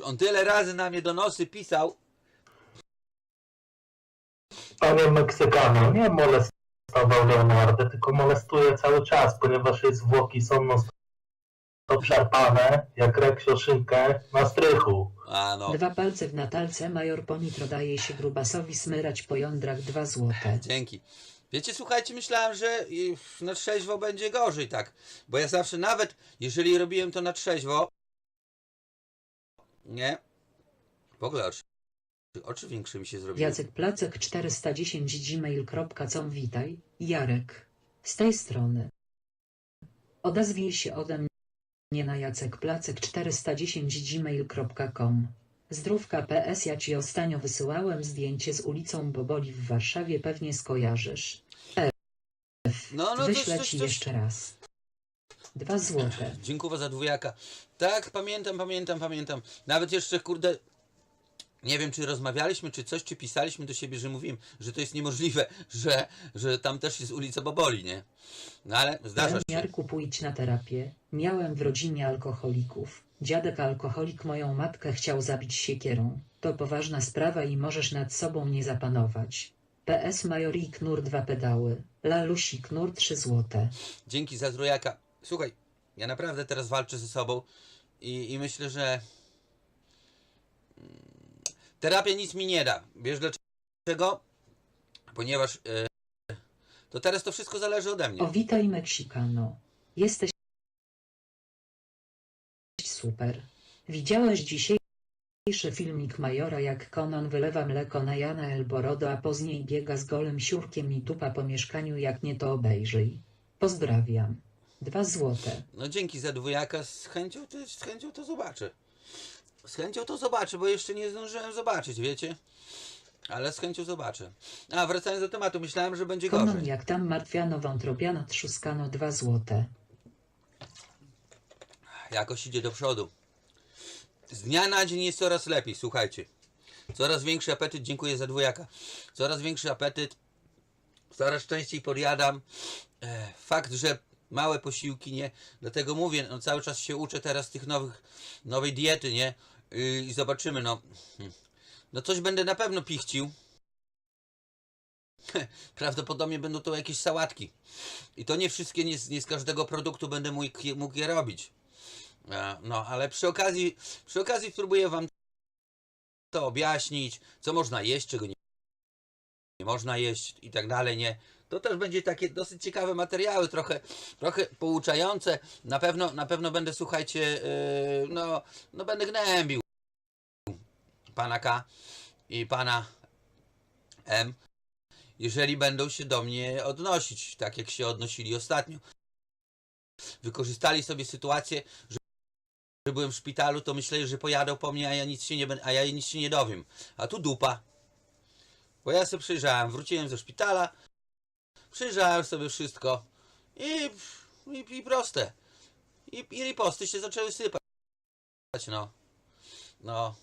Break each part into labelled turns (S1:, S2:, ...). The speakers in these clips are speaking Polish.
S1: On tyle razy na mnie donosy pisał.
S2: Panie Meksykano, nie molestował Leonardo, tylko molestuje cały czas, ponieważ jej zwłoki są non stop szarpane, jak reksio szynkę na strychu.
S1: A no,
S3: Dwa palce w natalce major Ponitro daje się grubasowi smyrać po jądrach dwa złote.
S1: dzięki. Wiecie, słuchajcie, myślałem, że na trzeźwo będzie gorzej, tak. Bo ja zawsze, nawet jeżeli robiłem to na trzeźwo, nie, w ogóle oczy, oczy większe mi się zrobiły.
S3: Jacek Placek 410 gmail.com Witaj, Jarek. Z tej strony. Odezwij się ode mnie na Jacek Placek 410 gmail.com. Zdrówka PS ja ci ostatnio wysyłałem zdjęcie z ulicą Boboli w Warszawie pewnie skojarzysz. F.
S1: No, no, coś,
S3: Wyślę
S1: coś,
S3: ci
S1: coś.
S3: jeszcze raz. Dwa złote.
S1: Dziękuję za dwójaka. Tak, pamiętam, pamiętam, pamiętam. Nawet jeszcze, kurde, nie wiem, czy rozmawialiśmy, czy coś, czy pisaliśmy do siebie, że mówiłem, że to jest niemożliwe, że, że tam też jest ulica Boboli, nie? No ale zdarza się.
S3: Jarku pójdź na terapię. Miałem w rodzinie alkoholików. Dziadek alkoholik moją matkę chciał zabić siekierą. To poważna sprawa i możesz nad sobą nie zapanować. PS Majori Knur dwa pedały. Lalusi Knur trzy złote.
S1: Dzięki za trójaka. Słuchaj, ja naprawdę teraz walczę ze sobą i, i myślę, że mm, terapia nic mi nie da. Wiesz dlaczego? Ponieważ e, to teraz to wszystko zależy ode mnie.
S3: O witaj Meksykano. Jesteś super. Widziałeś dzisiejszy filmik Majora jak Conan wylewa mleko na Jana Elborodo a później biega z golem siurkiem i tupa po mieszkaniu jak nie to obejrzyj. Pozdrawiam. Dwa złote.
S1: No dzięki za dwójaka, z chęcią, to, z chęcią to zobaczę. Z chęcią to zobaczę, bo jeszcze nie zdążyłem zobaczyć, wiecie? Ale z chęcią zobaczę. A, wracając do tematu, myślałem, że będzie
S3: Conan
S1: gorzej.
S3: jak tam martwiano wątrobiano trzuskano dwa złote.
S1: Jakoś idzie do przodu. Z dnia na dzień jest coraz lepiej, słuchajcie. Coraz większy apetyt, dziękuję za dwójaka. Coraz większy apetyt, coraz częściej podjadam. E, Fakt, że małe posiłki, nie? Dlatego mówię, no cały czas się uczę teraz tych nowych, nowej diety, nie? Y, I zobaczymy, no. Hmm. No coś będę na pewno pichcił. Prawdopodobnie będą to jakieś sałatki. I to nie wszystkie, nie z, nie z każdego produktu będę mógł, je- mógł je robić. E, No, ale przy okazji, przy okazji spróbuję Wam to objaśnić, co można jeść, czego nie, nie można jeść i tak dalej, nie? To też będzie takie dosyć ciekawe materiały, trochę, trochę pouczające. Na pewno, na pewno będę, słuchajcie, yy, no, no będę gnębił pana K i pana M, jeżeli będą się do mnie odnosić, tak jak się odnosili ostatnio. Wykorzystali sobie sytuację, że że byłem w szpitalu, to myśleli, że pojadą po mnie, a ja nic się nie, a ja nic się nie dowiem. A tu dupa. Bo ja sobie przyjrzałem, wróciłem ze szpitala, przyjrzałem sobie wszystko i, i, i proste. I, I riposty się zaczęły sypać. No. No.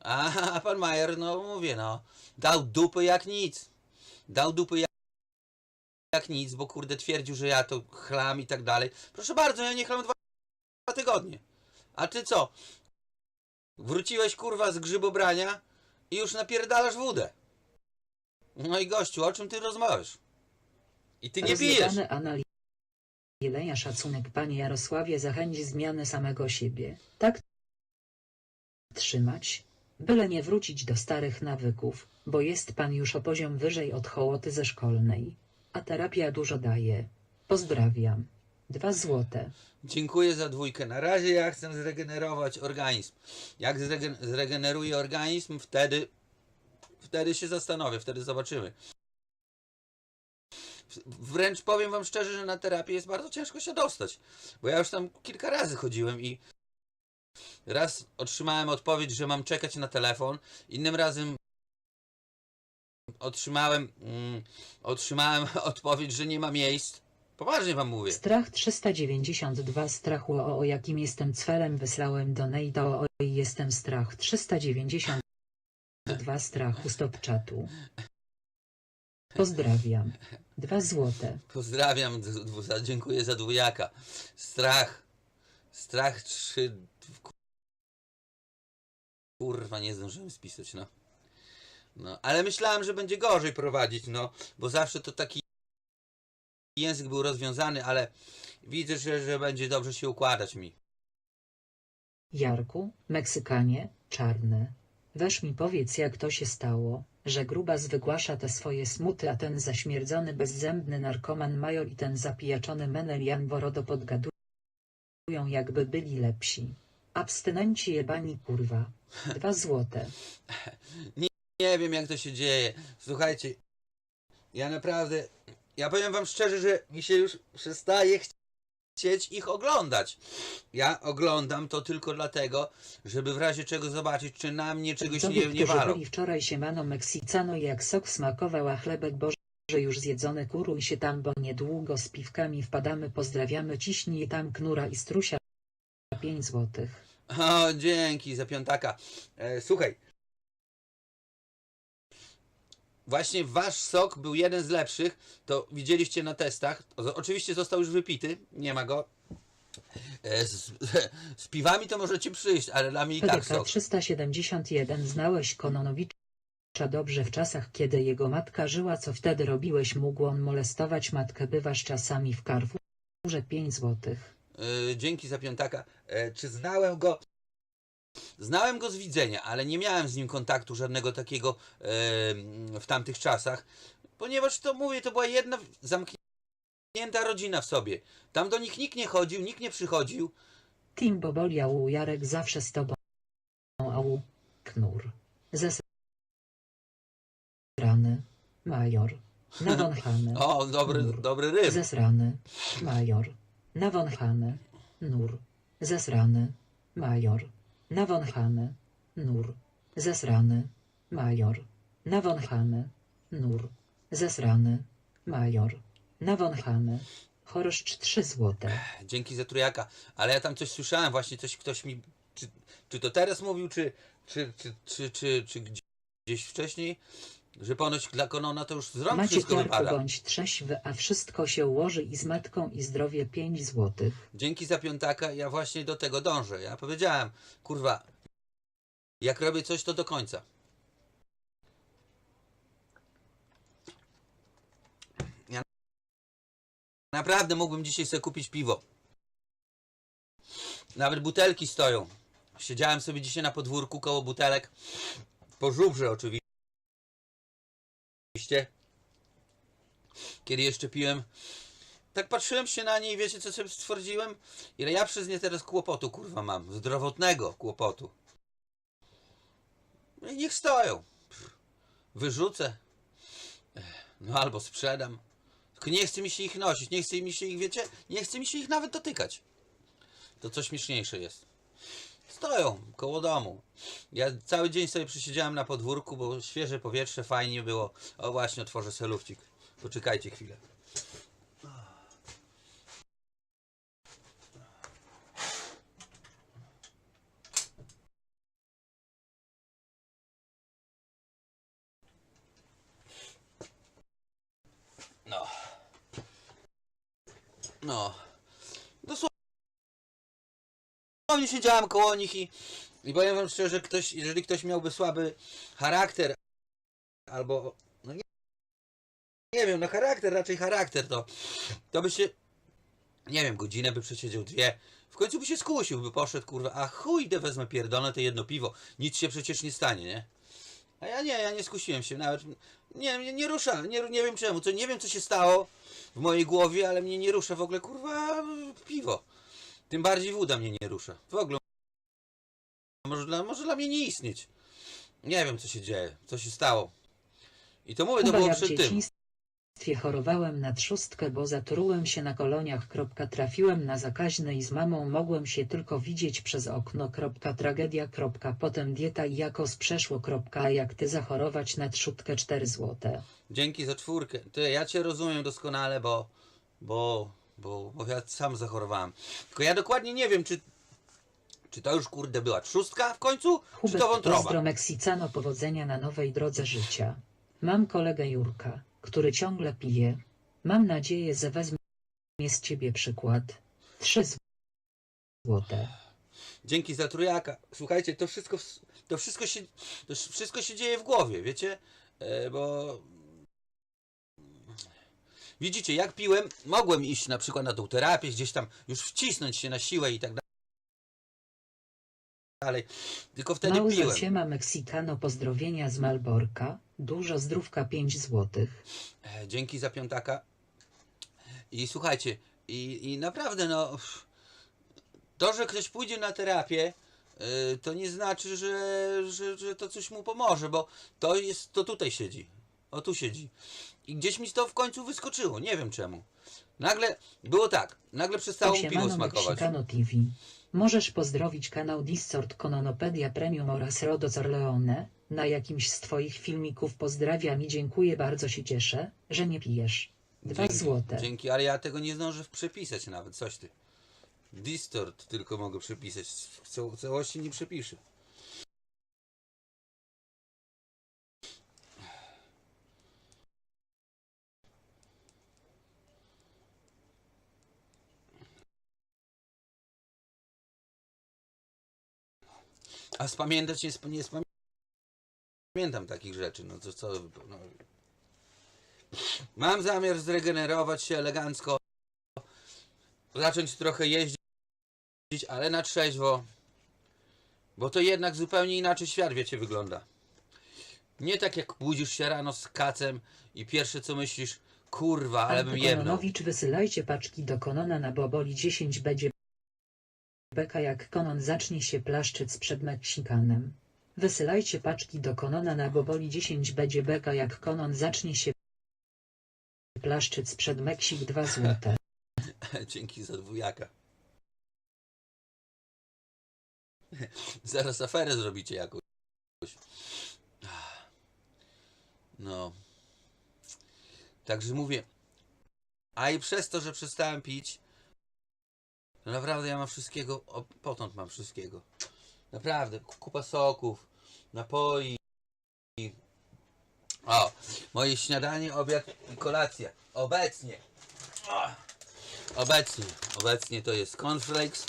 S1: A, a pan Majer, no mówię, no. Dał dupy jak nic. Dał dupy jak jak nic, bo kurde twierdził, że ja to chlam i tak dalej. Proszę bardzo, ja nie chlam dwa dwa tygodnie. A ty co? Wróciłeś kurwa z grzybobrania i już napierdalasz wódę. No i gościu, o czym ty rozmawiasz? I ty nie.
S3: Rozjebane analizy. Jelenia szacunek panie Jarosławie zachęć zmiany samego siebie. Tak trzymać. Byle nie wrócić do starych nawyków, bo jest pan już o poziom wyżej od hołoty ze szkolnej. A terapia dużo daje. Pozdrawiam. Dwa złote.
S1: Dziękuję za dwójkę. Na razie ja chcę zregenerować organizm. Jak zregen zregeneruję organizm, wtedy wtedy się zastanowię, wtedy zobaczymy. Wręcz powiem wam szczerze, że na terapię jest bardzo ciężko się dostać. Bo ja już tam kilka razy chodziłem i raz otrzymałem odpowiedź, że mam czekać na telefon, innym razem otrzymałem mm, otrzymałem odpowiedź, że nie ma miejsc. Poważnie wam mówię.
S3: Strach 392 strachu o, o jakim jestem cfelem wysłałem do Nejda o, o jestem strach 392 strachu stop czatu. Pozdrawiam. Dwa złote.
S1: Pozdrawiam, d- d- za- dziękuję za dwójaka. Strach. Strach trzy. kurwa nie zdążyłem spisać, no. No, ale myślałem, że będzie gorzej prowadzić, no, bo zawsze to taki język był rozwiązany, ale widzę, że, że będzie dobrze się układać mi.
S3: Jarku, Meksykanie, czarny. Weź mi powiedz jak to się stało, że grubas wygłasza te swoje smuty a ten zaśmierdzony bezzębny narkoman major i ten zapijaczony menel Jan Borodo podgadują jakby byli lepsi. Abstynenci jebani kurwa. Dwa złote.
S1: Nie wiem, jak to się dzieje. Słuchajcie, ja naprawdę, ja powiem wam szczerze, że mi się już przestaje chcieć ich oglądać. Ja oglądam to tylko dlatego, żeby w razie czego zobaczyć, czy na mnie czegoś
S3: Widzowie,
S1: nie, nie walą.
S3: byli wczoraj siemano Meksicano jak sok smakował a chlebek boże już zjedzony kuruj się tam bo niedługo z piwkami wpadamy pozdrawiamy ciśnij tam knura i strusia 5 złotych.
S1: O, dzięki za piątaka. E, słuchaj. Właśnie wasz sok był jeden z lepszych. To widzieliście na testach. Oczywiście został już wypity. Nie ma go. E, z, z piwami to możecie przyjść, ale dla mnie i tak sok.
S3: 371 Znałeś Kononowicza dobrze w czasach kiedy jego matka żyła co wtedy robiłeś mógł on molestować matkę bywasz czasami w Carrefourze 5 złotych.
S1: E, dzięki za piątaka. E, czy znałem go? Znałem go z widzenia, ale nie miałem z nim kontaktu żadnego takiego e, w tamtych czasach, ponieważ to mówię, to była jedna zamknięta rodzina w sobie. Tam do nich nikt nie chodził, nikt nie przychodził.
S3: Tim Boboliał Jarek zawsze z tobą au knur. Zesrany. Major. Nawąchany.
S1: O, dobry,
S3: Nur.
S1: dobry rym.
S3: Zesrany. Major. Nawąchany. Nur. Zesrany. Major. Nawąchany. Nur. Zesrany. Major. Nawąchany. Nur. Zesrany. Major. Nawąchany. Choroszcz 3 złote.
S1: Dzięki za trójaka. Ale ja tam coś słyszałem, właśnie coś ktoś mi. Czy, czy to teraz mówił, czy, czy, czy, czy, czy, czy gdzieś wcześniej? Że ponoć dla Konona to już z rąk
S3: Macie
S1: wszystko wypada.
S3: bądź trzeźwy, a wszystko się ułoży i z matką i zdrowie 5 złotych.
S1: Dzięki za piątaka, ja właśnie do tego dążę. Ja powiedziałem, kurwa, jak robię coś, to do końca. Ja naprawdę mógłbym dzisiaj sobie kupić piwo. Nawet butelki stoją. Siedziałem sobie dzisiaj na podwórku koło butelek. Po żubrze oczywiście. Kiedy jeszcze piłem tak patrzyłem się na nie i wiecie co sobie stwierdziłem? Ile ja przez nie teraz kłopotu kurwa mam, zdrowotnego kłopotu. No i niech stoją. Wyrzucę. No albo sprzedam. Tylko nie chce mi się ich nosić, nie chce mi się ich, wiecie, nie chce mi się ich nawet dotykać. To coś śmieszniejsze jest. Stoją koło domu. Ja cały dzień sobie przesiedziałem na podwórku, bo świeże powietrze, fajnie było. O właśnie, otworzę selufcik. Poczekajcie chwilę. No. No. Siedziałem koło nich i, i powiem wam szczerze, ktoś, jeżeli ktoś miałby słaby charakter, albo, no nie, nie wiem, no charakter, raczej charakter, to, to by się, nie wiem, godzinę by przesiedział, dwie, w końcu by się skusił, by poszedł, kurwa, a chuj, idę wezmę pierdolę to jedno piwo, nic się przecież nie stanie, nie? A ja nie, ja nie skusiłem się, nawet nie, nie, nie rusza, nie, nie wiem czemu, co, nie wiem co się stało w mojej głowie, ale mnie nie rusza w ogóle, kurwa, piwo. Tym bardziej woda mnie nie rusza. W ogóle może dla, może dla mnie nie istnieć. Nie wiem co się dzieje, co się stało. I to mówię, to
S3: Chyba
S1: było
S3: ja w
S1: przed tym.
S3: dzieciństwie chorowałem na trzustkę, bo zatrułem się na koloniach. Kropka, trafiłem na zakaźne i z mamą mogłem się tylko widzieć przez okno. Kropka, tragedia. Kropka, potem dieta i jakoś przeszło. Kropka, a jak ty zachorować na trzustkę 4 złote.
S1: Dzięki za czwórkę. Ty, ja cię rozumiem doskonale, bo, bo, bo, bo ja sam zachorowałem. Tylko ja dokładnie nie wiem, czy, czy to już kurde była trzustka w końcu, czy
S3: Hubert
S1: to wątroba.
S3: Pozdro Meksicano powodzenia na nowej drodze życia. Mam kolegę Jurka, który ciągle pije. Mam nadzieję, że wezmie z ciebie przykład. 3 złote.
S1: Dzięki za trójaka. Słuchajcie, to wszystko, to wszystko się, to wszystko się dzieje w głowie, wiecie? E, bo widzicie, jak piłem, mogłem iść na przykład na tą terapię, gdzieś tam już wcisnąć się na siłę i tak dalej. Tylko wtedy
S3: Małza
S1: piłem.
S3: Siema Mexicano pozdrowienia z Malborka, dużo zdrówka 5 złotych.
S1: E, Dzięki za piątaka. I słuchajcie, i, i naprawdę no, to, że ktoś pójdzie na terapię, y, to nie znaczy, że, że, że to coś mu pomoże, bo to jest, to tutaj siedzi. O tu siedzi. I gdzieś mi to w końcu wyskoczyło, nie wiem czemu. Nagle było tak, nagle przestało mi piwo smakować.
S3: Mexicano TV. Możesz pozdrowić kanał Discord Kononopedia Premium oraz Rodo Corleone. Na jakimś z twoich filmików pozdrawiam i dziękuję bardzo się cieszę, że nie pijesz. Dwa
S1: Dzięki,
S3: złote.
S1: Dzięki, ale ja tego nie zdążę przepisać nawet, coś ty. Distort tylko mogę przepisać, w cał- całości nie przepiszę. A spamiętać nie, sp- nie spamiętam takich rzeczy, no to co... No. Mam zamiar zregenerować się elegancko, zacząć trochę jeździć, ale na trzeźwo, bo to jednak zupełnie inaczej świat, wiecie, wygląda. Nie tak jak budzisz się rano z kacem i pierwsze co myślisz, kurwa, ale bym.
S3: Kononowicz wysyłajcie paczki do Konona na Boboli 10 będzie beka jak Konon zacznie się plaszczyc przed Meksikanem. Wysyłajcie paczki do Konona na Boboli 10 będzie beka jak Konon zacznie się plaszczyc przed Meksik 2 złote.
S1: Dzięki za dwójaka. Zaraz aferę zrobicie jakąś. No. Także mówię. A i przez to, że przestałem pić, to naprawdę ja mam wszystkiego, o, potąd mam wszystkiego. Naprawdę, ku- kupa soków, napoi. O, moje śniadanie, obiad i kolacja. Obecnie. O. Obecnie, obecnie to jest cornflakes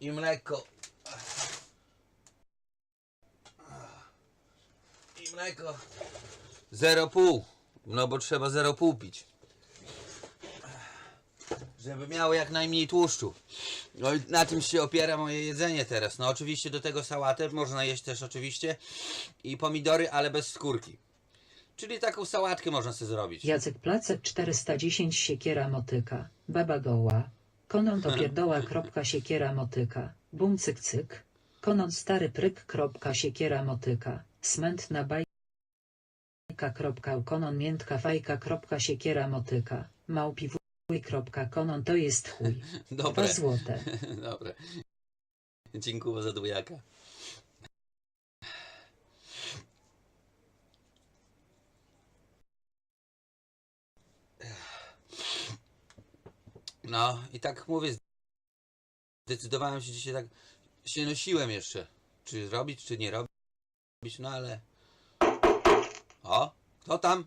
S1: i mleko. I mleko 0,5. No bo trzeba 0,5 pić. Żeby miało jak najmniej tłuszczu. No i na tym się opiera moje jedzenie teraz. No oczywiście do tego sałatę można jeść też oczywiście i pomidory, ale bez skórki. Czyli taką sałatkę można sobie zrobić.
S3: Jacek Placek 410 siekiera motyka, baba goła. Konon to pierdoła kropka siekiera motyka, bum cyk cyk. Konon stary pryk kropka siekiera motyka, smętna bajka kropka konon miętka fajka kropka siekiera motyka, małpi konon to jest chuj. Dwa
S1: Dobre.
S3: złote.
S1: Dobra. Dziękuję za dwójaka. No i tak mówię, zdecydowałem się dzisiaj tak, się nosiłem jeszcze, czy robić, czy nie robić, no ale... O, kto tam?